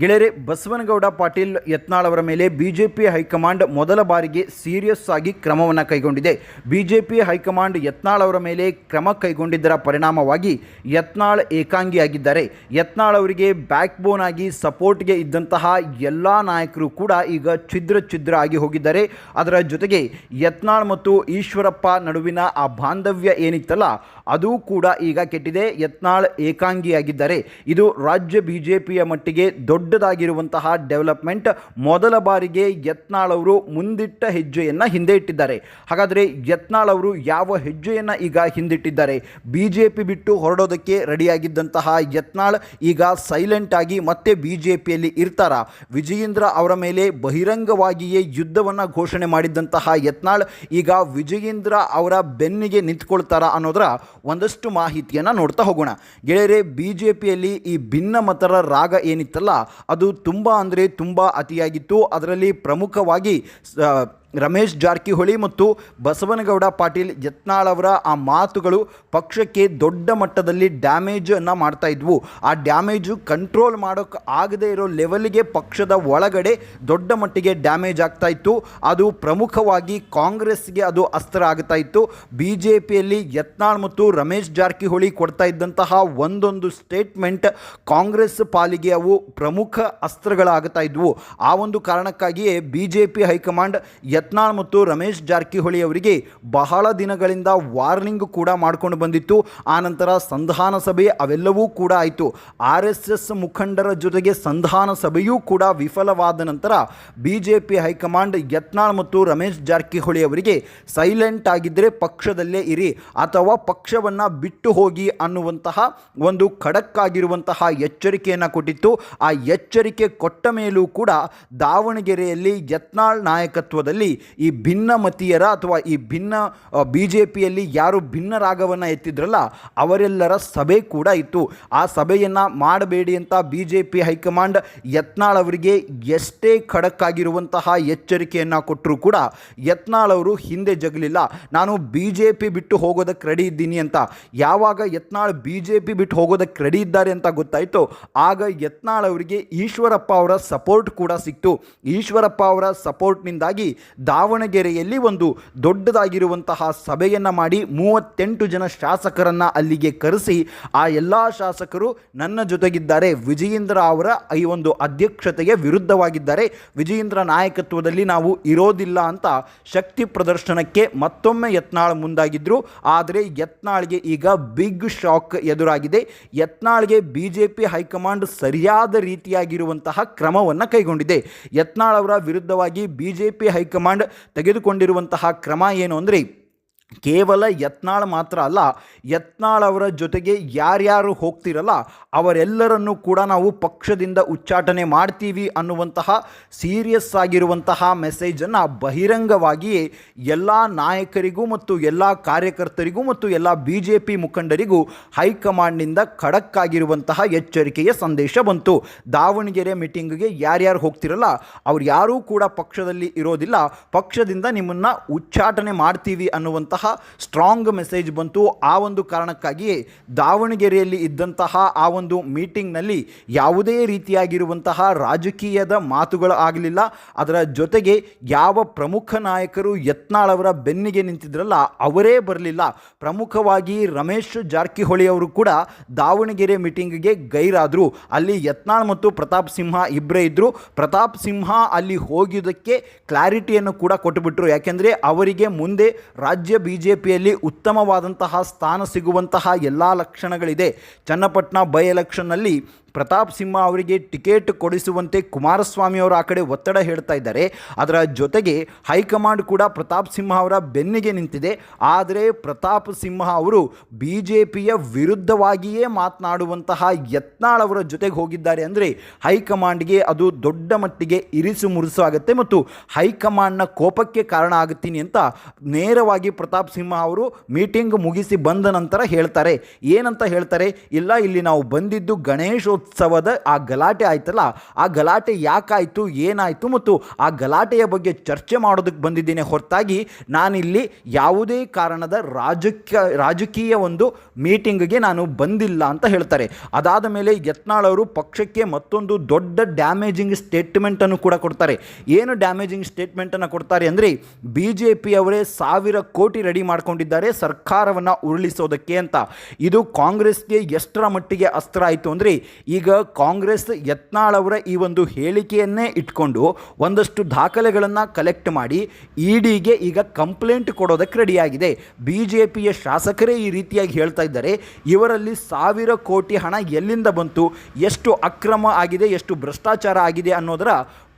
ಗೆಳೆಯರೆ, ಬಸವನಗೌಡ ಪಾಟೀಲ್ ಯತ್ನಾಳ್ ಅವರ ಮೇಲೆ ಬಿಜೆಪಿ ಹೈಕಮಾಂಡ್ ಮೊದಲ ಬಾರಿಗೆ ಸೀರಿಯಸ್ ಆಗಿ ಕ್ರಮವನ್ನು ಕೈಗೊಂಡಿದೆ. ಬಿಜೆಪಿ ಹೈಕಮಾಂಡ್ ಯತ್ನಾಳ್ ಅವರ ಮೇಲೆ ಕ್ರಮ ಕೈಗೊಂಡಿದ್ದರ ಪರಿಣಾಮವಾಗಿ ಯತ್ನಾಳ್ ಏಕಾಂಗಿಯಾಗಿದ್ದಾರೆ. ಯತ್ನಾಳ್ ಅವರಿಗೆ ಬ್ಯಾಕ್ ಬೋನ್ ಆಗಿ ಸಪೋರ್ಟ್ಗೆ ಇದ್ದಂತಹ ಎಲ್ಲ ನಾಯಕರು ಕೂಡ ಈಗ ಛಿದ್ರ ಛಿದ್ರ ಆಗಿ ಹೋಗಿದ್ದಾರೆ. ಅದರ ಜೊತೆಗೆ ಯತ್ನಾಳ್ ಮತ್ತು ಈಶ್ವರಪ್ಪ ನಡುವಿನ ಆ ಬಾಂಧವ್ಯ ಏನಿತ್ತಲ್ಲ, ಅದು ಕೂಡ ಈಗ ಕೆಟ್ಟಿದೆ. ಯತ್ನಾಳ್ ಏಕಾಂಗಿಯಾಗಿದ್ದಾರೆ. ಇದು ರಾಜ್ಯ ಬಿಜೆಪಿಯ ಮಟ್ಟಿಗೆ ದೊಡ್ಡದಾಗಿರುವಂತಹ ಡೆವಲಪ್ಮೆಂಟ್ ಮೊದಲ ಬಾರಿಗೆ ಯತ್ನಾಳ್ ಅವರು ಮುಂದಿಟ್ಟ ಹೆಜ್ಜೆಯನ್ನು ಹಿಂದೆ ಇಟ್ಟಿದ್ದಾರೆ. ಹಾಗಾದರೆ ಯತ್ನಾಳ್ ಅವರು ಯಾವ ಹೆಜ್ಜೆಯನ್ನು ಈಗ ಹಿಂದಿಟ್ಟಿದ್ದಾರೆ? ಬಿ ಜೆ ಪಿ ಬಿಟ್ಟು ಹೊರಡೋದಕ್ಕೆ ರೆಡಿಯಾಗಿದ್ದಂತಹ ಯತ್ನಾಳ್ ಈಗ ಸೈಲೆಂಟ್ ಆಗಿ ಮತ್ತೆ ಬಿ ಜೆ ಪಿಯಲ್ಲಿ ಇರ್ತಾರ? ವಿಜಯೇಂದ್ರ ಅವರ ಮೇಲೆ ಬಹಿರಂಗವಾಗಿಯೇ ಯುದ್ಧವನ್ನು ಘೋಷಣೆ ಮಾಡಿದ್ದಂತಹ ಯತ್ನಾಳ್ ಈಗ ವಿಜಯೇಂದ್ರ ಅವರ ಬೆನ್ನಿಗೆ ನಿಂತ್ಕೊಳ್ತಾರ ಅನ್ನೋದರ ಒಂದಷ್ಟು ಮಾಹಿತಿಯನ್ನು ನೋಡ್ತಾ ಹೋಗೋಣ. ಗೆಳೆಯರೆ ಬಿ ಜೆ ಈ ಭಿನ್ನಮತರ ರಾಗ ಏನಿತ್ತಲ್ಲ ಅದು ತುಂಬ ಅಂದರೆ ತುಂಬ ಅತಿಯಾಗಿತ್ತು. ಅದರಲ್ಲಿ ಪ್ರಮುಖವಾಗಿ ರಮೇಶ್ ಜಾರಕಿಹೊಳಿ ಮತ್ತು ಬಸವನಗೌಡ ಪಾಟೀಲ್ ಯತ್ನಾಳ್ ಅವರ ಆ ಮಾತುಗಳು ಪಕ್ಷಕ್ಕೆ ದೊಡ್ಡ ಮಟ್ಟದಲ್ಲಿ ಡ್ಯಾಮೇಜನ್ನು ಮಾಡ್ತಾ ಇದ್ವು. ಆ ಡ್ಯಾಮೇಜು ಕಂಟ್ರೋಲ್ ಮಾಡೋಕೆ ಆಗದೇ ಇರೋ ಲೆವೆಲ್ಗೆ ಪಕ್ಷದ ಒಳಗಡೆ ದೊಡ್ಡ ಮಟ್ಟಿಗೆ ಡ್ಯಾಮೇಜ್ ಆಗ್ತಾ ಇತ್ತು. ಅದು ಪ್ರಮುಖವಾಗಿ ಕಾಂಗ್ರೆಸ್ಗೆ ಅದು ಅಸ್ತ್ರ ಆಗ್ತಾ ಇತ್ತು. ಬಿ ಜೆ ಪಿಯಲ್ಲಿ ಯತ್ನಾಳ್ ಮತ್ತು ರಮೇಶ್ ಜಾರಕಿಹೊಳಿ ಕೊಡ್ತಾ ಇದ್ದಂತಹ ಒಂದೊಂದು ಸ್ಟೇಟ್ಮೆಂಟ್ ಕಾಂಗ್ರೆಸ್ ಪಾಲಿಗೆ ಅವು ಪ್ರಮುಖ ಅಸ್ತ್ರಗಳಾಗ್ತಾ ಇದ್ವು. ಆ ಒಂದು ಕಾರಣಕ್ಕಾಗಿಯೇ B J P high command Yatnal ಮತ್ತು ರಮೇಶ್ ಜಾರಕಿಹೊಳಿ ಅವರಿಗೆ ಬಹಳ ದಿನಗಳಿಂದ ವಾರ್ನಿಂಗ್ ಕೂಡ ಮಾಡ್ಕೊಂಡು ಬಂದಿತ್ತು. ಆನಂತರ ಸಂಧಾನ ಸಭೆ ಅವೆಲ್ಲವೂ ಕೂಡ ಆಯಿತು. ಆರ್ ಎಸ್ ಎಸ್ ಮುಖಂಡರ ಜೊತೆಗೆ ಸಂಧಾನ ಸಭೆಯೂ ಕೂಡ ವಿಫಲವಾದ ನಂತರ B J P high command Yatnal ಮತ್ತು ರಮೇಶ್ ಜಾರಕಿಹೊಳಿ ಅವರಿಗೆ ಸೈಲೆಂಟ್ ಆಗಿದ್ದರೆ ಪಕ್ಷದಲ್ಲೇ ಇರಿ ಅಥವಾ ಪಕ್ಷವನ್ನು ಬಿಟ್ಟು ಹೋಗಿ ಅನ್ನುವಂತಹ ಒಂದು ಖಡಕ್ಕಾಗಿರುವಂತಹ ಎಚ್ಚರಿಕೆಯನ್ನು ಕೊಟ್ಟಿತ್ತು. ಆ ಎಚ್ಚರಿಕೆ ಕೊಟ್ಟ ಮೇಲೂ ಕೂಡ ದಾವಣಗೆರೆಯಲ್ಲಿ ಯತ್ನಾಳ್ ನಾಯಕತ್ವದಲ್ಲಿ ಈ ಭಿನ್ನ ಮತೀಯರ ಅಥವಾ ಈ ಭಿನ್ನ ಬಿ ಜೆ ಪಿಯಲ್ಲಿ ಯಾರು ಭಿನ್ನ ರಾಗವನ್ನು ಎತ್ತಿದ್ರಲ್ಲ, ಅವರೆಲ್ಲರ ಸಭೆ ಕೂಡ ಇತ್ತು. ಆ ಸಭೆಯನ್ನು ಮಾಡಬೇಡಿ ಅಂತ B J P high command Yatnal ಅವರಿಗೆ ಎಷ್ಟೇ ಖಡಕ್ ಆಗಿರುವಂತಹ ಎಚ್ಚರಿಕೆಯನ್ನು ಕೊಟ್ಟರೂ ಕೂಡ ಯತ್ನಾಳ್ ಅವರು ಹಿಂದೆ ಜಗಲಿಲ್ಲ. ನಾನು ಬಿ ಜೆ ಪಿ ಬಿಟ್ಟು ಹೋಗೋದಕ್ಕೆ ರೆಡಿ ಇದ್ದೀನಿ ಅಂತ. ಯಾವಾಗ ಯತ್ನಾಳ್ ಬಿ ಜೆ ಪಿ ಬಿಟ್ಟು ಹೋಗೋದಕ್ಕೆ ರೆಡಿ ಇದ್ದಾರೆ ಅಂತ ಗೊತ್ತಾಯಿತು, ಆಗ ಯತ್ನಾಳ್ ಅವರಿಗೆ ಈಶ್ವರಪ್ಪ ಅವರ ಸಪೋರ್ಟ್ ಕೂಡ ಸಿಕ್ತು. ಈಶ್ವರಪ್ಪ ಅವರ ಸಪೋರ್ಟ್ನಿಂದಾಗಿ ದಾವಣಗೆರೆಯಲ್ಲಿ ಒಂದು ದೊಡ್ಡದಾಗಿರುವಂತಹ ಸಭೆಯನ್ನು ಮಾಡಿ ಮೂವತ್ತೆಂಟು ಜನ ಶಾಸಕರನ್ನು ಅಲ್ಲಿಗೆ ಕರೆಸಿ ಆ ಎಲ್ಲ ಶಾಸಕರು ನನ್ನ ಜೊತೆಗಿದ್ದಾರೆ. ವಿಜಯೇಂದ್ರ ಅವರ ಈ ಒಂದು ಅಧ್ಯಕ್ಷತೆಗೆ ವಿರುದ್ಧವಾಗಿದ್ದಾರೆ. ವಿಜಯೇಂದ್ರ ನಾಯಕತ್ವದಲ್ಲಿ ನಾವು ಇರೋದಿಲ್ಲ ಅಂತ ಶಕ್ತಿ ಪ್ರದರ್ಶನಕ್ಕೆ ಮತ್ತೊಮ್ಮೆ ಯತ್ನಾಳ್ ಮುಂದಾಗಿದ್ದರು ಆದರೆ ಯತ್ನಾಳ್ಗೆ ಈಗ ಬಿಗ್ ಶಾಕ್ ಎದುರಾಗಿದೆ. ಯತ್ನಾಳ್ಗೆ B J P high command ಸರಿಯಾದ ರೀತಿಯಾಗಿರುವಂತಹ ಕ್ರಮವನ್ನು ಕೈಗೊಂಡಿದೆ. ಯತ್ನಾಳ್ ಅವರ ವಿರುದ್ಧವಾಗಿ B J P high command ತೆಗೆದುಕೊಂಡಿರುವಂತಹ ಕ್ರಮ ಏನು ಅಂದರೆ ಕೇವಲ ಯತ್ನಾಳ್ ಮಾತ್ರ ಅಲ್ಲ, ಯತ್ನಾಳ್ ಅವರ ಜೊತೆಗೆ ಯಾರ್ಯಾರು ಹೋಗ್ತಿರಲ್ಲ, ಅವರೆಲ್ಲರನ್ನು ಕೂಡ ನಾವು ಪಕ್ಷದಿಂದ ಉಚ್ಚಾಟನೆ ಮಾಡ್ತೀವಿ ಅನ್ನುವಂತಹ ಸೀರಿಯಸ್ ಆಗಿರುವಂತಹ ಮೆಸೇಜನ್ನು ಬಹಿರಂಗವಾಗಿಯೇ ಎಲ್ಲ ನಾಯಕರಿಗೂ ಮತ್ತು ಎಲ್ಲ ಕಾರ್ಯಕರ್ತರಿಗೂ ಮತ್ತು ಎಲ್ಲ ಬಿ ಜೆ ಪಿ ಮುಖಂಡರಿಗೂ ಹೈಕಮಾಂಡ್ನಿಂದ ಖಡಕ್ ಆಗಿರುವಂತಹ ಎಚ್ಚರಿಕೆಯ ಸಂದೇಶ ಬಂತು. ದಾವಣಗೆರೆ ಮೀಟಿಂಗ್ಗೆ ಯಾರ್ಯಾರು ಹೋಗ್ತಿರಲ್ಲ, ಅವ್ರು ಯಾರೂ ಕೂಡ ಪಕ್ಷದಲ್ಲಿ ಇರೋದಿಲ್ಲ. ಪಕ್ಷದಿಂದ ನಿಮ್ಮನ್ನು ಉಚ್ಚಾಟನೆ ಮಾಡ್ತೀವಿ ಅನ್ನುವಂತಹ ಸ್ಟ್ರಾಂಗ್ ಮೆಸೇಜ್ ಬಂತು. ಆ ಒಂದು ಕಾರಣಕ್ಕಾಗಿಯೇ ದಾವಣಗೆರೆಯಲ್ಲಿ ಇದ್ದಂತಹ ಆ ಒಂದು ಮೀಟಿಂಗ್ನಲ್ಲಿ ಯಾವುದೇ ರೀತಿಯಾಗಿರುವಂತಹ ರಾಜಕೀಯದ ಮಾತುಗಳು ಆಗಲಿಲ್ಲ. ಅದರ ಜೊತೆಗೆ ಯಾವ ಪ್ರಮುಖ ನಾಯಕರು ಯತ್ನಾಳ್ ಅವರ ಬೆನ್ನಿಗೆ ನಿಂತಿದ್ರಲ್ಲ, ಅವರೇ ಬರಲಿಲ್ಲ. ಪ್ರಮುಖವಾಗಿ ರಮೇಶ್ ಜಾರಕಿಹೊಳಿ ಅವರು ಕೂಡ ದಾವಣಗೆರೆ ಮೀಟಿಂಗ್ಗೆ ಗೈರಾದರು. ಅಲ್ಲಿ ಯತ್ನಾಳ್ ಮತ್ತು ಪ್ರತಾಪ್ ಸಿಂಹ ಇಬ್ಬರೇ ಇದ್ದರು ಪ್ರತಾಪ್ ಸಿಂಹ ಅಲ್ಲಿ ಹೋಗಿದ್ದಕ್ಕೆ ಕ್ಲಾರಿಟಿಯನ್ನು ಕೂಡ ಕೊಟ್ಟುಬಿಟ್ರು ಯಾಕೆಂದರೆ ಅವರಿಗೆ ಮುಂದೆ ರಾಜ್ಯ ಬಿ ಜೆ ಪಿಯಲ್ಲಿ ಉತ್ತಮವಾದಂತಹ ಸ್ಥಾನ ಸಿಗುವಂತಹ ಎಲ್ಲ ಲಕ್ಷಣಗಳಿದೆ. ಚನ್ನಪಟ್ಟಣ ಬೈ ಎಲೆಕ್ಷನ್ನಲ್ಲಿ ಪ್ರತಾಪ್ ಸಿಂಹ ಅವರಿಗೆ ಟಿಕೆಟ್ ಕೊಡಿಸುವಂತೆ ಕುಮಾರಸ್ವಾಮಿ ಅವರು ಆ ಕಡೆ ಒತ್ತಡ ಹೇಳ್ತಾ ಇದ್ದಾರೆ. ಅದರ ಜೊತೆಗೆ ಹೈಕಮಾಂಡ್ ಕೂಡ ಪ್ರತಾಪ್ ಸಿಂಹ ಅವರ ಬೆನ್ನಿಗೆ ನಿಂತಿದೆ. ಆದರೆ ಪ್ರತಾಪ್ ಸಿಂಹ ಅವರು ಬಿ ಜೆ ಪಿಯ ವಿರುದ್ಧವಾಗಿಯೇ ಮಾತನಾಡುವಂತಹ ಯತ್ನಾಳ್ ಅವರ ಜೊತೆಗೆ ಹೋಗಿದ್ದಾರೆ ಅಂದರೆ ಹೈಕಮಾಂಡ್ಗೆ ಅದು ದೊಡ್ಡ ಮಟ್ಟಿಗೆ ಇರಿಸು ಮುರುಸು ಆಗುತ್ತೆ ಮತ್ತು ಹೈಕಮಾಂಡ್ನ ಕೋಪಕ್ಕೆ ಕಾರಣ ಆಗುತ್ತೀನಿ ಅಂತ ನೇರವಾಗಿ ಪ್ರತಾಪ್ ಸಿಂಹ ಅವರು ಮೀಟಿಂಗ್ ಮುಗಿಸಿ ಬಂದ ನಂತರ ಹೇಳ್ತಾರೆ. ಏನಂತ ಹೇಳ್ತಾರೆ? ಇಲ್ಲ, ಇಲ್ಲಿ ನಾವು ಬಂದಿದ್ದು ಗಣೇಶೋತ್ಸವ ಗಣೇಶೋತ್ಸವದ ಆ ಗಲಾಟೆ ಆಯ್ತಲ್ಲ, ಆ ಗಲಾಟೆ ಯಾಕಾಯಿತು, ಏನಾಯಿತು ಮತ್ತು ಆ ಗಲಾಟೆಯ ಬಗ್ಗೆ ಚರ್ಚೆ ಮಾಡೋದಕ್ಕೆ ಬಂದಿದ್ದೇನೆ. ಹೊರತಾಗಿ ನಾನಿಲ್ಲಿ ಯಾವುದೇ ಕಾರಣದ ರಾಜಕೀಯ ರಾಜಕೀಯ ಒಂದು ಮೀಟಿಂಗ್ಗೆ ನಾನು ಬಂದಿಲ್ಲ ಅಂತ ಹೇಳ್ತಾರೆ. ಅದಾದ ಮೇಲೆ ಯತ್ನಾಳ್ ಅವರು ಪಕ್ಷಕ್ಕೆ ಮತ್ತೊಂದು ದೊಡ್ಡ ಡ್ಯಾಮೇಜಿಂಗ್ ಸ್ಟೇಟ್ಮೆಂಟನ್ನು ಕೂಡ ಕೊಡ್ತಾರೆ. ಏನು ಡ್ಯಾಮೇಜಿಂಗ್ ಸ್ಟೇಟ್ಮೆಂಟನ್ನು ಕೊಡ್ತಾರೆ ಅಂದರೆ ಬಿ ಜೆ ಪಿಯವರೇ ಸಾವಿರ ಕೋಟಿ ರೆಡಿ ಮಾಡ್ಕೊಂಡಿದ್ದಾರೆ, ಸರ್ಕಾರವನ್ನು ಉರುಳಿಸೋದಕ್ಕೆ ಅಂತ. ಇದು ಕಾಂಗ್ರೆಸ್ಗೆ ಎಷ್ಟರ ಮಟ್ಟಿಗೆ ಅಸ್ತ್ರ ಆಯಿತು ಅಂದರೆ ಈಗ ಕಾಂಗ್ರೆಸ್ ಯತ್ನಾಳ್ ಅವರ ಈ ಒಂದು ಹೇಳಿಕೆಯನ್ನೇ ಇಟ್ಕೊಂಡು ಒಂದಷ್ಟು ದಾಖಲೆಗಳನ್ನು ಕಲೆಕ್ಟ್ ಮಾಡಿ ಇ ಡಿಗೆ ಈಗ ಕಂಪ್ಲೇಂಟ್ ಕೊಡೋದಕ್ಕೆ ರೆಡಿಯಾಗಿದೆ ಬಿ ಜೆ ಪಿಯ ಶಾಸಕರೇ ಈ ರೀತಿಯಾಗಿ ಹೇಳ್ತಾ ಇದ್ದಾರೆ, ಇವರಲ್ಲಿ ಸಾವಿರ ಕೋಟಿ ಹಣ ಎಲ್ಲಿಂದ ಬಂತು? ಎಷ್ಟು ಅಕ್ರಮ ಆಗಿದೆ? ಎಷ್ಟು ಭ್ರಷ್ಟಾಚಾರ ಆಗಿದೆ? ಅನ್ನೋದರ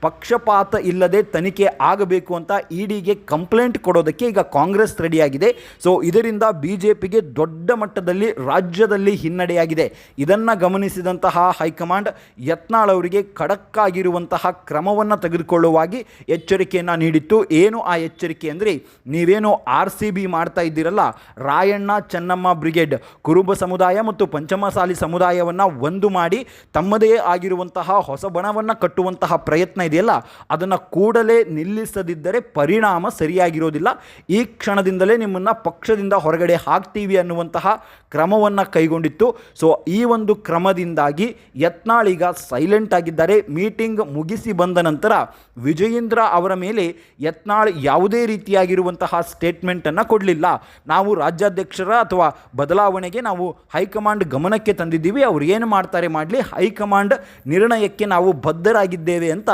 ಪಕ್ಷಪಾತ ಇಲ್ಲದೆ ತನಿಖೆ ಆಗಬೇಕು ಅಂತ ಇಡಿಗೆ ಕಂಪ್ಲೇಂಟ್ ಕೊಡೋದಕ್ಕೆ ಈಗ ಕಾಂಗ್ರೆಸ್ ರೆಡಿಯಾಗಿದೆ. ಸೊ ಇದರಿಂದ ಬಿ ಜೆ ಪಿಗೆ ದೊಡ್ಡ ಮಟ್ಟದಲ್ಲಿ ರಾಜ್ಯದಲ್ಲಿ ಹಿನ್ನಡೆಯಾಗಿದೆ. ಇದನ್ನು ಗಮನಿಸಿದಂತಹ ಹೈಕಮಾಂಡ್ ಯತ್ನಾಳ್ ಅವರಿಗೆ ಖಡಕ್ಕಾಗಿರುವಂತಹ ಕ್ರಮವನ್ನು ತೆಗೆದುಕೊಳ್ಳುವಾಗಿ ಎಚ್ಚರಿಕೆಯನ್ನು ನೀಡಿತ್ತು. ಏನು ಆ ಎಚ್ಚರಿಕೆ ಅಂದರೆ, ನೀವೇನು ಆರ್ ಸಿ ಬಿ ಮಾಡ್ತಾ ಇದ್ದೀರಲ್ಲ, ರಾಯಣ್ಣ ಚೆನ್ನಮ್ಮ ಬ್ರಿಗೇಡ್, ಕುರುಬ ಸಮುದಾಯ ಮತ್ತು ಪಂಚಮಸಾಲಿ ಸಮುದಾಯವನ್ನು ಒಂದು ಮಾಡಿ ತಮ್ಮದೇ ಆಗಿರುವಂತಹ ಹೊಸ ಬಣವನ್ನು ಕಟ್ಟುವಂತಹ ಪ್ರಯತ್ನ ಇದೆಯಲ್ಲ ಅದನ್ನು ಕೂಡಲೇ ನಿಲ್ಲಿಸದಿದ್ದರೆ ಪರಿಣಾಮ ಸರಿಯಾಗಿರೋದಿಲ್ಲ. ಈ ಕ್ಷಣದಿಂದಲೇ ನಿಮ್ಮನ್ನು ಪಕ್ಷದಿಂದ ಹೊರಗಡೆ ಹಾಕ್ತೀವಿ ಅನ್ನುವಂತಹ ಕ್ರಮವನ್ನು ಕೈಗೊಂಡಿತ್ತು. ಸೊ ಈ ಒಂದು ಕ್ರಮದಿಂದಾಗಿ ಯತ್ನಾಳ್ ಈಗ ಸೈಲೆಂಟ್ ಆಗಿದ್ದಾರೆ. ಮೀಟಿಂಗ್ ಮುಗಿಸಿ ಬಂದ ನಂತರ ವಿಜಯೇಂದ್ರ ಅವರ ಮೇಲೆ ಯತ್ನಾಳ್ ಯಾವುದೇ ರೀತಿಯಾಗಿರುವಂತಹ ಸ್ಟೇಟ್ಮೆಂಟನ್ನು ಕೊಡಲಿಲ್ಲ. ನಾವು ರಾಜ್ಯಾಧ್ಯಕ್ಷರ ಅಥವಾ ಬದಲಾವಣೆಗೆ ನಾವು ಹೈಕಮಾಂಡ್ ಗಮನಕ್ಕೆ ತಂದಿದ್ದೀವಿ. ಅವರು ಏನು ಮಾಡ್ತಾರೆ ಮಾಡಲಿ, ಹೈಕಮಾಂಡ್ ನಿರ್ಣಯಕ್ಕೆ ನಾವು ಬದ್ಧರಾಗಿದ್ದೇವೆ ಅಂತ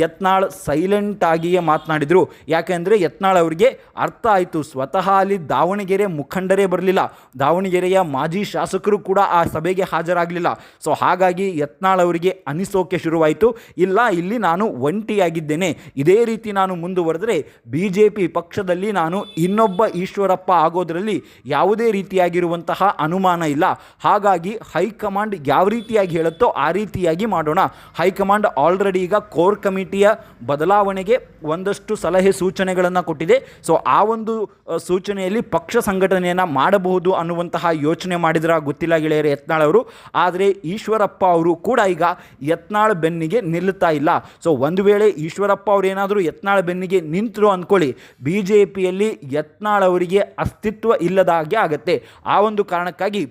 ಯತ್ನಾಳ್ ಸೈಲೆಂಟ್ ಆಗಿಯೇ ಮಾತನಾಡಿದರು. ಯಾಕೆಂದರೆ ಯತ್ನಾಳ್ ಅವರಿಗೆ ಅರ್ಥ ಆಯಿತು. ಸ್ವತಃ ಅಲ್ಲಿ ದಾವಣಗೆರೆ ಮುಖಂಡರೇ ಬರಲಿಲ್ಲ. ದಾವಣಗೆರೆಯ ಮಾಜಿ ಶಾಸಕರು ಕೂಡ ಆ ಸಭೆಗೆ ಹಾಜರಾಗಲಿಲ್ಲ. ಸೊ ಹಾಗಾಗಿ ಯತ್ನಾಳ್ ಅವರಿಗೆ ಅನಿಸೋಕೆ ಶುರುವಾಯಿತು. ಇಲ್ಲ, ಇಲ್ಲಿ ನಾನು ಒಂಟಿಯಾಗಿದ್ದೇನೆ. ಇದೇ ರೀತಿ ನಾನು ಮುಂದುವರೆದರೆ ಬಿ ಜೆ ಪಿ ಪಕ್ಷದಲ್ಲಿ ನಾನು ಇನ್ನೊಬ್ಬ ಈಶ್ವರಪ್ಪ ಆಗೋದರಲ್ಲಿ ಯಾವುದೇ ರೀತಿಯಾಗಿರುವಂತಹ ಅನುಮಾನ ಇಲ್ಲ. ಹಾಗಾಗಿ ಹೈಕಮಾಂಡ್ ಯಾವ ರೀತಿಯಾಗಿ ಹೇಳುತ್ತೋ ಆ ರೀತಿಯಾಗಿ ಮಾಡೋಣ. ಹೈಕಮಾಂಡ್ ಆಲ್ರೆಡಿ ಈಗ ಕೋರ್ ಕಮಿಟಿಯ ಬದಲಾವಣೆಗೆ ಒಂದಷ್ಟು ಸಲಹೆ ಸೂಚನೆಗಳನ್ನು ಕೊಟ್ಟಿದೆ. ಸೊ ಆ ಒಂದು ಸೂಚನೆಯಲ್ಲಿ ಪಕ್ಷ ಸಂಘಟನೆಯನ್ನು ಮಾಡಬಹುದು ಅನ್ನುವಂತಹ ಯೋಚನೆ ಮಾಡಿದ್ರ ಗೊತ್ತಿಲ್ಲ ಗೆಳೆಯರೆ ಯತ್ನಾಳ್ ಅವರು. ಆದರೆ ಈಶ್ವರಪ್ಪ ಅವರು ಕೂಡ ಈಗ ಯತ್ನಾಳ್ ಬೆನ್ನಿಗೆ ನಿಲ್ಲುತ್ತಾ ಇಲ್ಲ. ಸೊ ಒಂದು ವೇಳೆ ಈಶ್ವರಪ್ಪ ಅವರು ಏನಾದರೂ ಯತ್ನಾಳ್ ಬೆನ್ನಿಗೆ ನಿಂತರು ಅಂದ್ಕೊಳ್ಳಿ ಬಿ ಜೆ ಪಿಯಲ್ಲಿ ಯತ್ನಾಳ್ ಅವರಿಗೆ ಅಸ್ತಿತ್ವ ಇಲ್ಲದ ಹಾಗೆ ಆಗುತ್ತೆ. ಆ ಒಂದು ಕಾರಣಕ್ಕಾಗಿ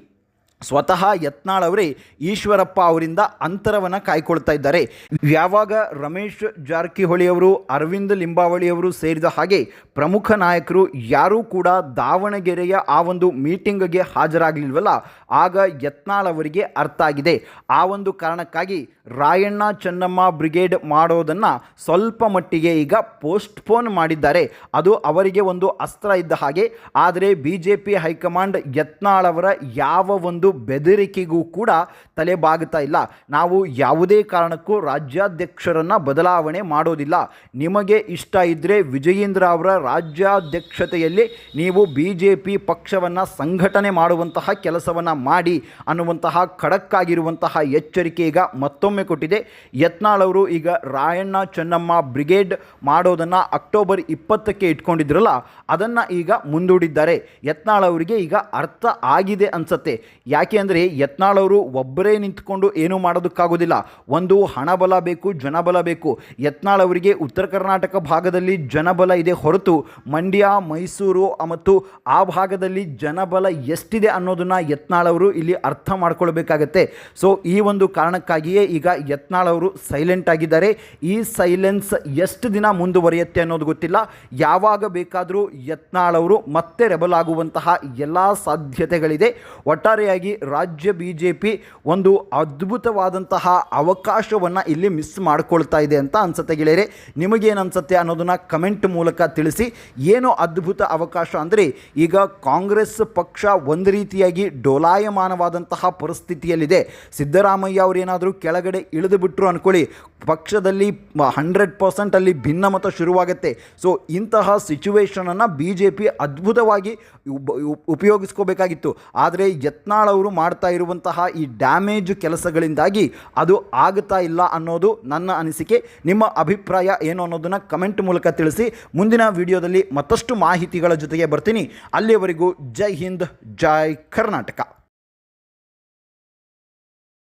ಸ್ವತಃ ಯತ್ನಾಳ್ ಅವರೇ ಈಶ್ವರಪ್ಪ ಅವರಿಂದ ಅಂತರವನ್ನು ಕಾಯ್ಕೊಳ್ತಾ ಇದ್ದಾರೆ. ಯಾವಾಗ ರಮೇಶ್ ಜಾರಕಿಹೊಳಿ ಅವರು, ಅರವಿಂದ್ ಲಿಂಬಾವಳಿ ಅವರು ಸೇರಿದ ಹಾಗೆ ಪ್ರಮುಖ ನಾಯಕರು ಯಾರೂ ಕೂಡ ದಾವಣಗೆರೆಯ ಆ ಒಂದು ಮೀಟಿಂಗ್ಗೆ ಹಾಜರಾಗಲಿಲ್ವಲ್ಲ? ಆಗ ಯತ್ನಾಳ್ ಅವರಿಗೆ ಅರ್ಥ ಆಗಿದೆ. ಆ ಒಂದು ಕಾರಣಕ್ಕಾಗಿ ರಾಯಣ್ಣ ಚೆನ್ನಮ್ಮ ಬ್ರಿಗೇಡ್ ಮಾಡೋದನ್ನು ಸ್ವಲ್ಪ ಮಟ್ಟಿಗೆ ಈಗ ಪೋಸ್ಟ್ಪೋನ್ ಮಾಡಿದ್ದಾರೆ. ಅದು ಅವರಿಗೆ ಒಂದು ಅಸ್ತ್ರ ಇದ್ದ ಹಾಗೆ. ಆದರೆ B J P high command Yatnal ಅವರ ಯಾವ ಒಂದು ಬೆದರಿಕೆಗೂ ಕೂಡ ತಲೆ ಬಾಗುತ್ತಾ ಇಲ್ಲ. ನಾವು ಯಾವುದೇ ಕಾರಣಕ್ಕೂ ರಾಜ್ಯಾಧ್ಯಕ್ಷರನ್ನು ಬದಲಾವಣೆ ಮಾಡೋದಿಲ್ಲ. ನಿಮಗೆ ಇಷ್ಟ ಇದ್ದರೆ ವಿಜಯೇಂದ್ರ ಅವರ ರಾಜ್ಯಾಧ್ಯಕ್ಷತೆಯಲ್ಲಿ ನೀವು ಬಿ ಜೆ ಪಿ ಪಕ್ಷವನ್ನು ಸಂಘಟನೆ ಮಾಡುವಂತಹ ಕೆಲಸವನ್ನು ಮಾಡಿ ಅನ್ನುವಂತಹ ಖಡಕ್ಕಾಗಿರುವಂತಹ ಎಚ್ಚರಿಕೆ ಈಗ ಮತ್ತೊಮ್ಮೆ ಕೊಟ್ಟಿದೆ. ಯತ್ನಾಳ್ ಅವರು ಈಗ ರಾಯಣ್ಣ ಚೆನ್ನಮ್ಮ ಬ್ರಿಗೇಡ್ ಮಾಡೋದನ್ನು ಅಕ್ಟೋಬರ್ ಇಪ್ಪತ್ತಕ್ಕೆ ಇಟ್ಕೊಂಡಿದ್ರಲ್ಲ, ಅದನ್ನು ಈಗ ಮುಂದೂಡಿದ್ದಾರೆ. ಯತ್ನಾಳ್ ಅವರಿಗೆ ಈಗ ಅರ್ಥ ಆಗಿದೆ ಅನಿಸತ್ತೆ. ಯಾಕೆ ಅಂದರೆ ಯತ್ನಾಳ್ ಅವರು ಒಬ್ಬರೇ ನಿಂತ್ಕೊಂಡು ಏನೂ ಮಾಡೋದಕ್ಕಾಗೋದಿಲ್ಲ. ಒಂದು ಹಣಬಲ ಬೇಕು, ಜನಬಲ ಬೇಕು. ಯತ್ನಾಳ್ ಅವರಿಗೆ ಉತ್ತರ ಕರ್ನಾಟಕ ಭಾಗದಲ್ಲಿ ಜನಬಲ ಇದೆ ಹೊರತು ಮಂಡ್ಯ, ಮೈಸೂರು ಮತ್ತು ಆ ಭಾಗದಲ್ಲಿ ಜನಬಲ ಎಷ್ಟಿದೆ ಅನ್ನೋದನ್ನು ಯತ್ನಾಳ್ ಅವರು ಇಲ್ಲಿ ಅರ್ಥ ಮಾಡ್ಕೊಳ್ಬೇಕಾಗತ್ತೆ. ಸೊ ಈ ಒಂದು ಕಾರಣಕ್ಕಾಗಿಯೇ ಈಗ ಯತ್ನಾಳ್ ಅವರು ಸೈಲೆಂಟ್ ಆಗಿದ್ದಾರೆ. ಈ ಸೈಲೆನ್ಸ್ ಎಷ್ಟು ದಿನ ಮುಂದುವರಿಯುತ್ತೆ ಅನ್ನೋದು ಗೊತ್ತಿಲ್ಲ. ಯಾವಾಗ ಬೇಕಾದರೂ ಯತ್ನಾಳ್ ಅವರು ಮತ್ತೆ ರೆಬಲ್ ಆಗುವಂತಹ ಎಲ್ಲ ಸಾಧ್ಯತೆಗಳಿದೆ. ಒಟ್ಟಾರೆಯಾಗಿ ರಾಜ್ಯ ಬಿ ಜೆ ಪಿ ಒಂದು ಅದ್ಭುತವಾದಂತಹ ಅವಕಾಶವನ್ನು ಇಲ್ಲಿ ಮಿಸ್ ಮಾಡ್ಕೊಳ್ತಾ ಇದೆ ಅಂತ ಅನ್ಸುತ್ತೆ ಗೆಳೆಯರೆ. ನಿಮಗೇನು ಅನ್ಸುತ್ತೆ ಅನ್ನೋದನ್ನು ಕಮೆಂಟ್ ಮೂಲಕ ತಿಳಿಸಿ. ಏನು ಅದ್ಭುತ ಅವಕಾಶ ಅಂದರೆ ಈಗ ಕಾಂಗ್ರೆಸ್ ಪಕ್ಷ ಒಂದು ರೀತಿಯಾಗಿ ಡೋಲಾಯಮಾನವಾದಂತಹ ಪರಿಸ್ಥಿತಿಯಲ್ಲಿದೆ. ಸಿದ್ದರಾಮಯ್ಯ ಅವರೇನಾದರೂ ಕೆಳಗಡೆ ಇಳಿದು ಬಿಟ್ಟರು ಅಂದ್ಕೊಳ್ಳಿ ಪಕ್ಷದಲ್ಲಿ ಹಂಡ್ರೆಡ್ ಪರ್ಸೆಂಟ್ ಅಲ್ಲಿ ಭಿನ್ನಮತ ಶುರುವಾಗುತ್ತೆ. ಸೊ ಇಂತಹ ಸಿಚುವೇಷನನ್ನು ಬಿ ಜೆ ಪಿ ಅದ್ಭುತವಾಗಿ ಉಪ- ಉಪಯೋಗಿಸ್ಕೋಬೇಕಾಗಿತ್ತು. ಆದರೆ ಯತ್ನಾಳ್ ಅವರು ಮಾಡ್ತಾ ಇರುವಂತಹ ಈ ಡ್ಯಾಮೇಜ್ ಕೆಲಸಗಳಿಂದಾಗಿ ಅದು ಆಗುತ್ತಾ ಇಲ್ಲ ಅನ್ನೋದು ನನ್ನ ಅನಿಸಿಕೆ. ನಿಮ್ಮ ಅಭಿಪ್ರಾಯ ಏನು ಅನ್ನೋದನ್ನು ಕಮೆಂಟ್ ಮೂಲಕ ತಿಳಿಸಿ. ಮುಂದಿನ ವಿಡಿಯೋದಲ್ಲಿ ಮತ್ತಷ್ಟು ಮಾಹಿತಿಗಳ ಜೊತೆಗೆ ಬರ್ತೀನಿ. ಅಲ್ಲಿಯವರೆಗೂ ಜೈ ಹಿಂದ್, ಜೈ ಕರ್ನಾಟಕ.